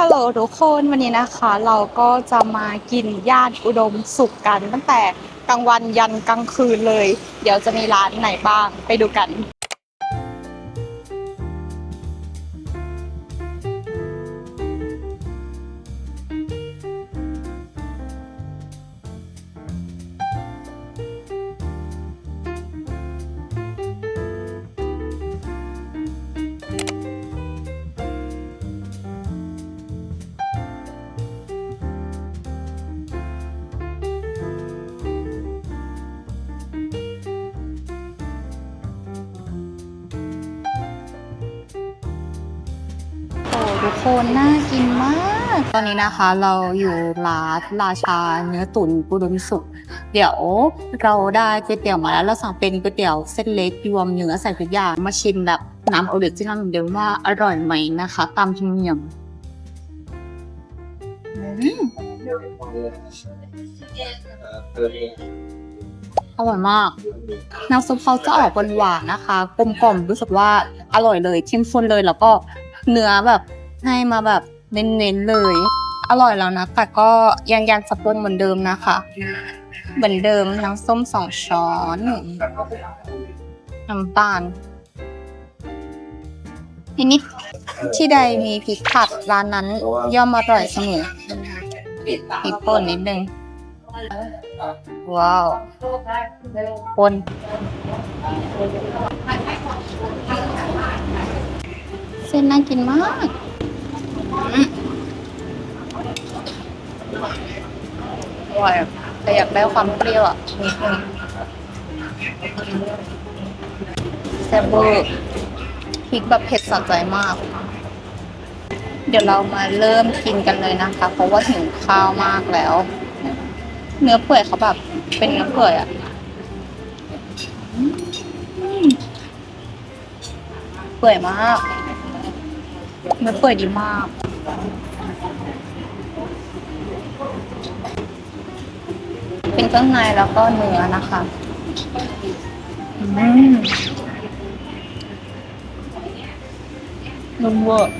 ฮัลโหลทุกคนวันนี้นะคะ เราก็จะมากินย่านอุดมสุขกัน ตั้งแต่กลางวันยันกลางคืนเลย เดี๋ยวจะมีร้านไหนบ้างไปดูกัน ทุกคนน่ากินมาก ตอนนี้นะคะเราอยู่ร้านราชาเนื้อตุ๋นอุดมสุขเดี๋ยวเราได้ก๋วยเตี๋ยวมาแล้วเราสั่งเป็นก๋วยเตี๋ยวเส้นเล็กรวมเนื้อใส่ทุกอย่างมาชิมแบบน้ำออริจินัลเหมือนเดิมว่าอร่อยไหมนะคะ ตามธรรมเนียมอืมอร่อยมากน้ำซุปเขาจะออกหวานๆนะคะกลมกล่อมรู้สึกว่าอร่อยเลยเข้มข้นเลยแล้วก็เนื้อแบบ ให้มาแบบเน้นๆเลย อร่อยแล้วนะ แต่ก็ยังยังสับปนเหมือนเดิมนะคะ เหมือนเดิมน้ำส้มสองช้อน น้ำตาลทีนี้ที่ใดมีพริกผัดร้านนั้นย่อมอร่อยเสมอพริกป่นนิดนึง ว้าวป่นเส้นน่ากินมาก อร่อยอะแต่อยากได้ความเปรี้ยวอะนิดนึงแซ่บเวอร์พริกแบบเผ็ดสะใจมาก เดี๋ยวเรามาเริ่มกินกันเลยนะคะ เพราะว่าหิวข้าวมากแล้ว เนื้อเปื่อยเขาแบบเป็นเนื้อเปื่อยอะเปื่อยมากเนื้อเปื่อยดีมาก เป็นเครื่องในแล้วก็เนื้อนะคะอืมนุ่มเวอร์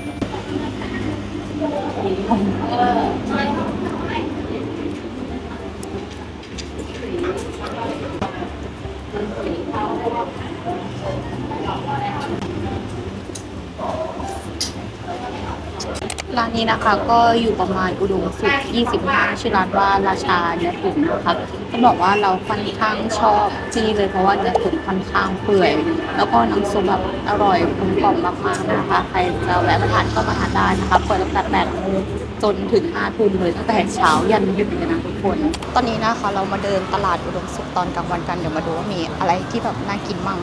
ร้านนี้นะคะก็อยู่ประมาณอุดมสุข 25 ชื่อร้านว่าราชาเนื้อตุ๋นนะคะต้องบอกว่าเราค่อนข้างชอบที่นี่เลยเพราะว่าเนื้อตุ๋นค่อนข้างเปื่อย แล้วก็น้ำซุปแบบอร่อยกลมกล่อมมากๆนะคะ ใครจะแวะมาทานก็มาทานได้นะคะเปิดตั้งแต่8โมงจนถึง5ทุ่มเลยตั้งแต่เช้ายันดึกเลยนะทุกคน ตอนนี้นะคะเรามาเดินตลาดอุดมสุขตอนกลางวันกันเดี๋ยวมาดูว่ามีอะไรที่แบบน่ากินมั่ง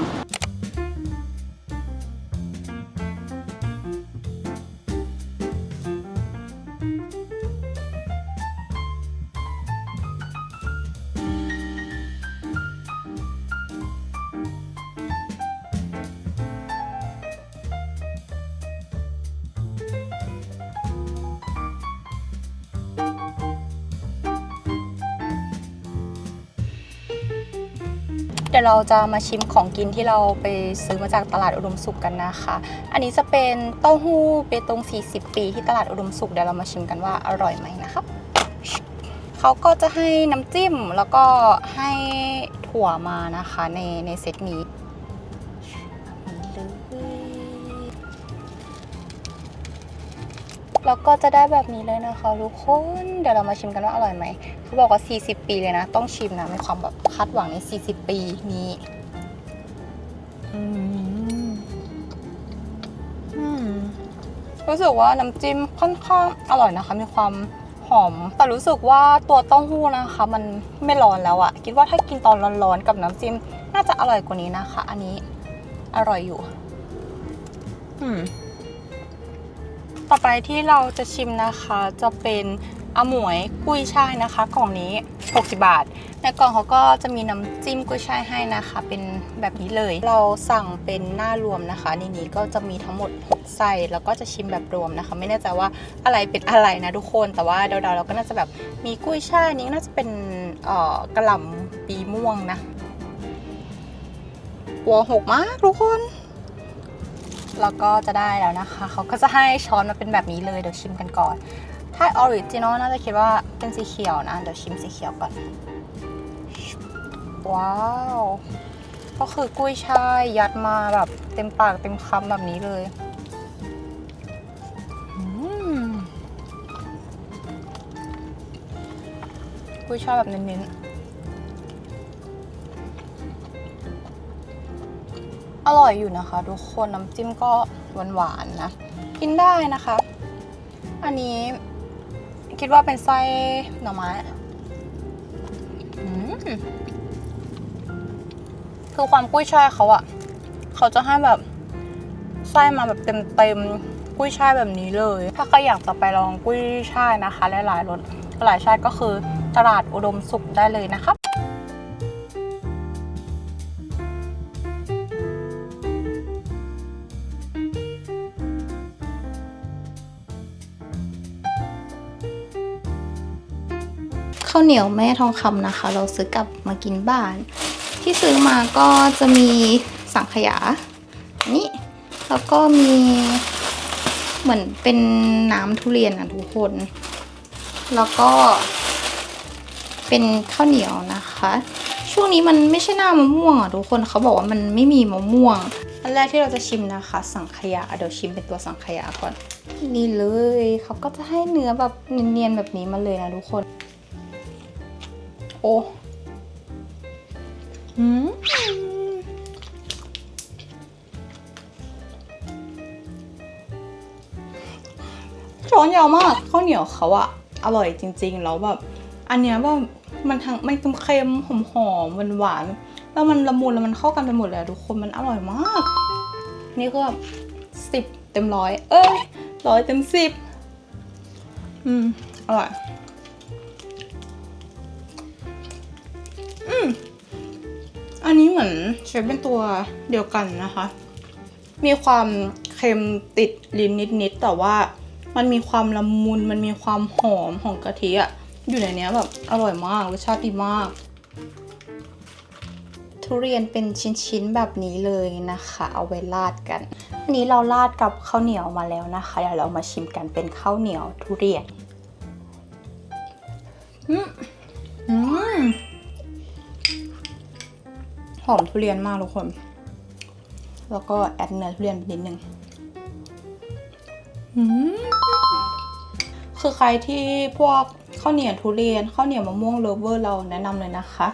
เราจะมาชิมของกินที่เราไปซื้อมาจากตลาดอุดมสุขกันนะคะ อันนี้จะเป็นเต้าหู้เปตง 40 ปีที่ตลาดอุดมสุขเดี๋ยวเรามาชิมกันว่าอร่อยไหมนะคะเขาก็จะให้น้ำจิ้มแล้วก็ให้ถั่วมานะคะในในเซตนี้ แล้วก็จะได้แบบนี้เลยนะคะทุกคน เดี๋ยวเรามาชิมกันว่าอร่อยไหมเขาบอกว่า 40 ปีเลยนะ ต้องชิมนะมีความแบบคาดหวังใน 40 ปีนี้รู้สึกว่าน้ำจิ้มค่อนข้างอร่อยนะคะ มีความหอม แต่รู้สึกว่าตัวเต้าหู้นะคะ มันไม่ร้อนแล้วอะคิดว่าถ้ากินตอนร้อนๆกับน้ำจิ้มน่าจะอร่อยกว่านี้นะคะ อันนี้อร่อยอยู่ อืม ต่อไปที่เราจะชิมนะคะจะเป็นอาหมวยกุ้ยช่ายนะคะ กล่องนี้ 60 บาท ในกล่องเขาก็จะมีน้ำจิ้มกุ้ยช่ายให้นะคะ เป็นแบบนี้เลย เราสั่งเป็นหน้ารวมนะคะ ในนี้ก็จะมีทั้งหมด 6 ไส้แล้วก็จะชิมแบบรวมนะคะ ไม่แน่ใจว่าอะไรเป็นอะไรนะทุกคน แต่ว่าเดาๆเราก็น่าจะแบบมีกุ้ยช่ายนี้น่าจะเป็นเอ่อกระหล่ำปีม่วงนะหัวหกมากทุกคน แล้วก็จะได้แล้วนะคะ เขาก็จะให้ช้อนมาเป็นแบบนี้เลย เดี๋ยวชิมกันก่อน ถ้าออริจินอลน่าจะคิดว่าเป็นสีเขียวนะ เดี๋ยวชิมสีเขียวก่อน ว้าว ก็คือกุ้ยช่ายยัดมาแบบเต็มปากเต็มคำแบบนี้เลยกุ้ยช่ายแบบเน้นๆ อร่อยอยู่นะคะทุกคนน้ำจิ้มก็หวานๆนะ กินได้นะคะ อันนี้คิดว่าเป็นไส้หน่อไม้อืมคือความกุ้ยช่ายเขาอะเขาจะให้แบบไส้มาแบบเต็มๆกุ้ยช่ายแบบนี้เลย ถ้าใครอยากจะไปลองกุ้ยช่ายนะคะหลายๆรสหลายชาติก็คือตลาดอุดมสุขได้เลยนะคะ ข้าวเหนียวแม่ทองคำนะคะ เราซื้อกลับมากินบ้าน ที่ซื้อมาก็จะมีสังขยานี่แล้วก็มีเหมือนเป็นน้ำทุเรียนนะทุกคน แล้วก็เป็นข้าวเหนียวนะคะ ช่วงนี้มันไม่ใช่หน้ามะม่วงอะทุกคนเขาบอกว่ามันไม่มีมะม่วง อันแรกที่เราจะชิมนะคะ สังขยาเดี๋ยวชิมเป็นตัวสังขยาก่อน นี่เลยเขาก็จะให้เนื้อแบบเนียนๆแบบนี้มาเลยนะทุกคน โอ้หืมช้อนยาวมากข้าวเหนียวเขาอะอร่อยจริง ๆ แล้วแบบอันเนี้ยแบบมันทั้งมันเค็มๆหอมๆหวานๆแล้วมันละมุนแล้วมันเข้ากันไปหมดเลยอะทุกคนมันอร่อยมาก นี่คือแบบสิบเต็มร้อยเอ้ยร้อยเต็มสิบอืมอร่อย อันนี้เหมือนใช้เป็นตัวเดียวกันนะคะ มีความเค็มติดลิ้นนิดๆแต่ว่ามันมีความละมุนมันมีความหอมของกะทิอะอยู่ในเนี้ยแบบอร่อยมากรสชาติดีมาก ทุเรียนเป็นชิ้นๆแบบนี้เลยนะคะ เอาไว้ราดกันอันนี้เราราดกับข้าวเหนียวมาแล้วนะคะเดี๋ยวเรามาชิมกันเป็นข้าวเหนียวทุเรียนอืมอืม หอมทุเรียนมากทุกคน แล้วก็แอดเนื้อทุเรียนไปนิดนึงคือใครที่พวกข้าวเหนียวทุเรียนข้าวเหนียวมะม่วงเลเวอร์เราแนะนำเลยนะคะ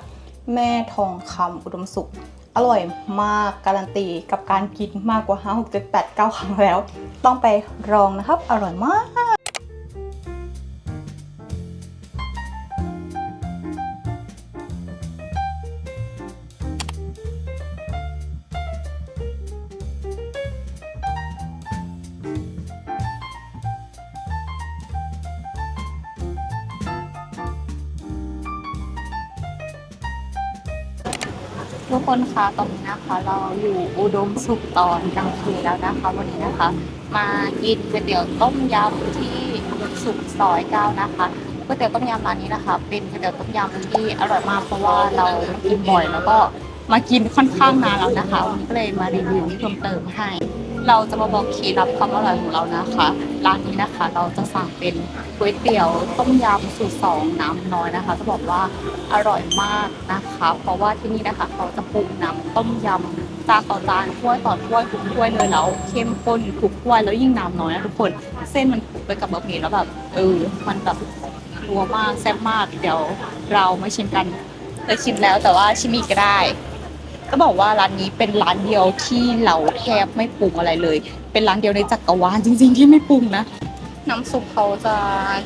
แม่ทองคำอุดมสุข อร่อยมากการันตีกับการกินมากกว่า 5 6 7 8 9 ครั้งแล้ว ต้องไปลองนะครับ อร่อยมาก ทุกคนคะตอนนี้นะคะ เราอยู่อุดมสุขตอนกลางคืนแล้วนะคะ วันนี้นะคะ มากินก๋วยเตี๋ยวต้มยำที่อุดมสุขซอยเก้านะคะก๋วยเตี๋ยวต้มยำร้านนี้นะคะ เป็นก๋วยเตี๋ยวต้มยำที่อร่อยมากเพราะว่าเรากินบ่อยแล้วก็มากินค่อนข้างนานแล้วนะคะวันนี้ก็เลยมารีวิวเพิ่มเติมให้ เราจะมาบอกเคล็ดลับความอร่อยของเรานะคะ ร้านนี้นะคะเราจะสั่งเป็นก๋วยเตี๋ยวต้มยำสูตรสองน้ำน้อยนะคะ จะบอกว่าอร่อยมากนะคะ เพราะว่าที่นี่นะคะเขาจะปรุงน้ำต้มยำจานต่อจานถ้วยต่อถ้วยทุกถ้วยเลยแล้วเข้มข้นทุกถ้วยแล้วยิ่งน้ำน้อยนะทุกคน เส้นมันคลุกไปกับบะหมี่แล้วแบบเออมันแบบนัวมากแซ่บมากเดี๋ยวเรามาชิมกันเคยชิมแล้วแต่ว่าชิมอีกก็ได้ ก็บอกว่าร้านนี้เป็นร้านเดียวที่เราแทบไม่ปรุงอะไรเลย เป็นร้านเดียวในจักรวาลจริง ๆ ที่ไม่ปรุงนะ น้ำซุปเขาจะ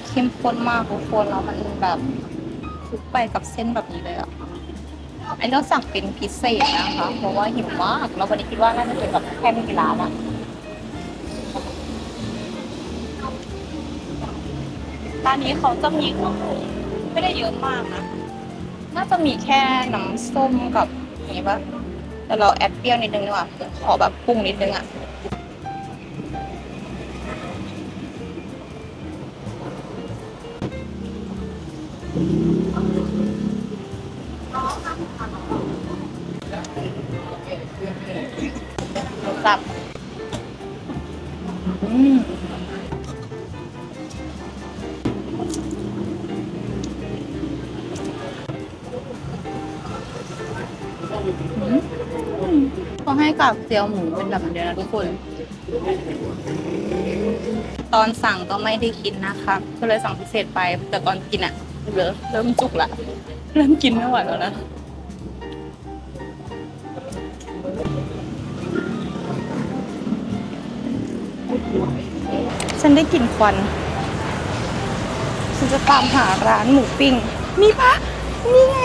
เข้มข้นมากทุกคนแล้วมันแบบคลุกไปกับเส้นแบบนี้เลยอะไอ้เราสั่งเป็นพิเศษนะคะ เพราะว่าหิวมากแล้ววันนี้คิดว่าน่าจะเป็นแบบแค่ไม่กี่ร้านอะร้านนี้เขาจะมีเครื่องปรุงไม่ได้เยอะมากนะ น่าจะมีแค่น้ำส้มกับ อย่างนี้ปะแต่เราแอดเปรี้ยวนิดนึงดีกว่าขอแบบปรุงนิดนึงอะ ให้กากเจียวหมูเป็นแบบนี้นะทุกคน ตอนสั่งก็ไม่ได้กินนะคะก็เลยสั่งพิเศษไปแต่ตอนกินอะเริ่มเริ่มจุกละ เริ่มกินไม่ไหวแล้วนะฉันได้กลิ่นควัน ฉันจะตามหาร้านหมูปิ้ง มีปะนี่ไง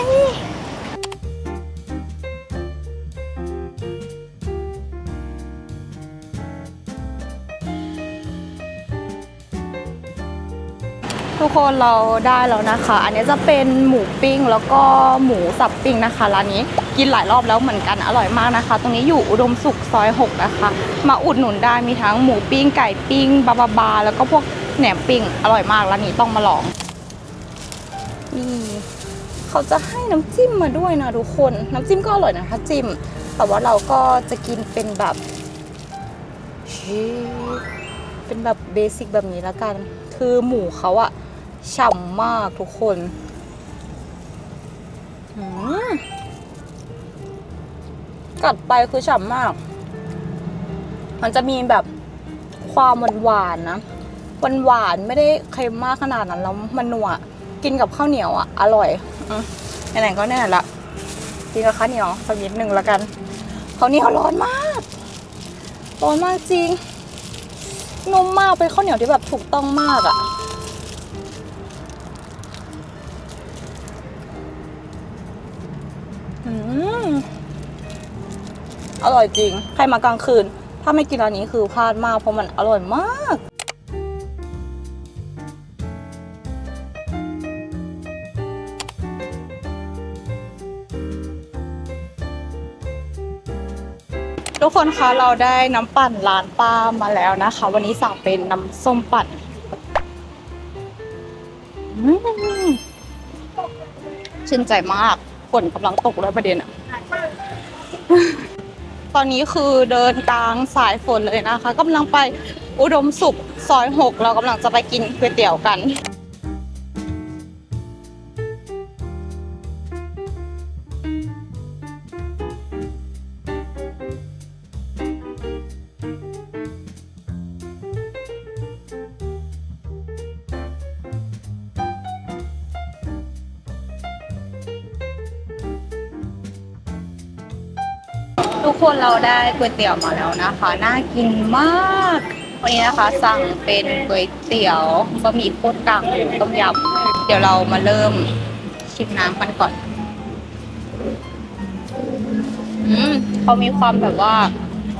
กคนเราได้แล้วนะคะ อันนี้จะเป็นหมูปิ้งแล้วก็หมูสับปิ้งนะคะร้านนี้กินหลายรอบแล้วเหมือนกันอร่อยมากนะคะ ตรงนี้อยู่อุดมสุขซอย 6 นะคะ มาอุดหนุนได้มีทั้งหมูปิ้งไก่ปิ้งบาบาบาแล้วก็พวกแหนมปิ้งอร่อยมากร้านนี้ต้องมาลองนี่เขาจะให้น้ำจิ้มมาด้วยนะทุกคนน้ำจิ้มก็อร่อยนะคะจิ้ม แต่ว่าเราก็จะกินเป็นแบบเป็นแบบเบสิกแบบนี้แล้วกัน คือหมูเขาอะ ฉ่ำมากทุกคนอืมกัดไปคือฉ่ำมาก มันจะมีแบบความหวานหวานๆนะหวานหวานไม่ได้เค็มมากขนาดนั้นแล้วมันนัวกินกับข้าวเหนียวอะ อร่อยอไหนๆก็แน่ละกินกับข้าวเหนียวสักนิดหนึ่งแล้วกันข้าวเหนียวร้อนมากร้อนมากจริงนุ่มมากเป็นข้าวเหนียวที่แบบถูกต้องมากอะ อืมอร่อยจริง ใครมากลางคืน ถ้าไม่กินร้านนี้คือพลาดมากเพราะมันอร่อยมาก ทุกคนคะเราได้น้ำปั่นร้านป้ามาแล้วนะคะ วันนี้สั่งเป็นน้ำส้มปั่นชื่นใจมาก ฝนกำลังตกด้วยประเด็นอะตอนนี้คือเดินกลางสายฝนเลยนะคะกำลังไปอุดมสุขซอยหกเรากำลังจะไปกินก๋วยเตี๋ยวกัน ทุกคนเราได้ก๋วยเตี๋ยวมาแล้วนะคะ น่ากินมาก วันนี้นะคะสั่งเป็นก๋วยเตี๋ยวบะหมี่โคตรกลางหมูต้มยำเดี๋ยวเรามาเริ่มชิมน้ำกันก่อนอืมเขามีความแบบว่า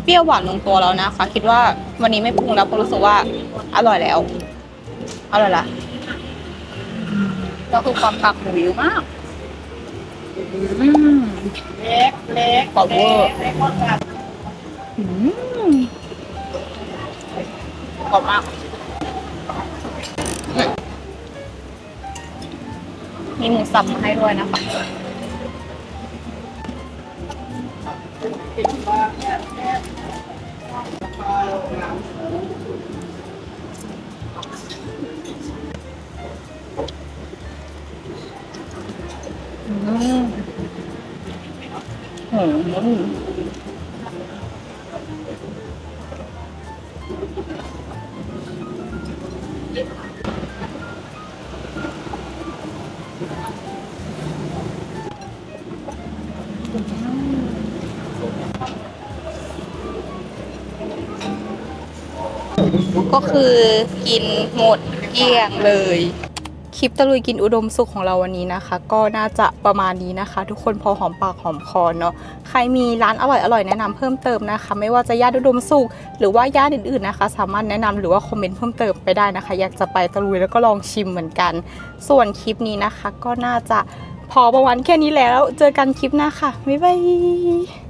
เปรี้ยวหวานลงตัวแล้วนะคะ คิดว่าวันนี้ไม่ปรุงแล้วเพราะรู้สึกว่าอร่อยแล้วอร่อยละแล้วคือความกากหมูเยอะมาก อืมเล็กเล็กกรอบเวอร์เล็กมากอืมกรอบมากมีหมูสับมาให้ด้วยนะคะ ก็คือกินหมดเกลี้ยงเลย ลิปตะลุยกินอุดมสุขของเราวันนี้นะคะ ก็น่าจะประมาณนี้นะคะ ทุกคนพอหอมปากหอมคอเนาะใครมีร้านอร่อยๆแนะนำเพิ่มเติมนะคะ ไม่ว่าจะย่านอุดมสุขหรือว่าย่านอื่นๆนะคะ สามารถแนะนำหรือว่าคอมเมนต์เพิ่มเติมไปได้นะคะ อยากจะไปตะลุยแล้วก็ลองชิมเหมือนกัน ส่วนคลิปนี้นะคะ ก็น่าจะพอประวันแค่นี้แล้ว เจอกันคลิปหน้าค่ะบ๊ายบาย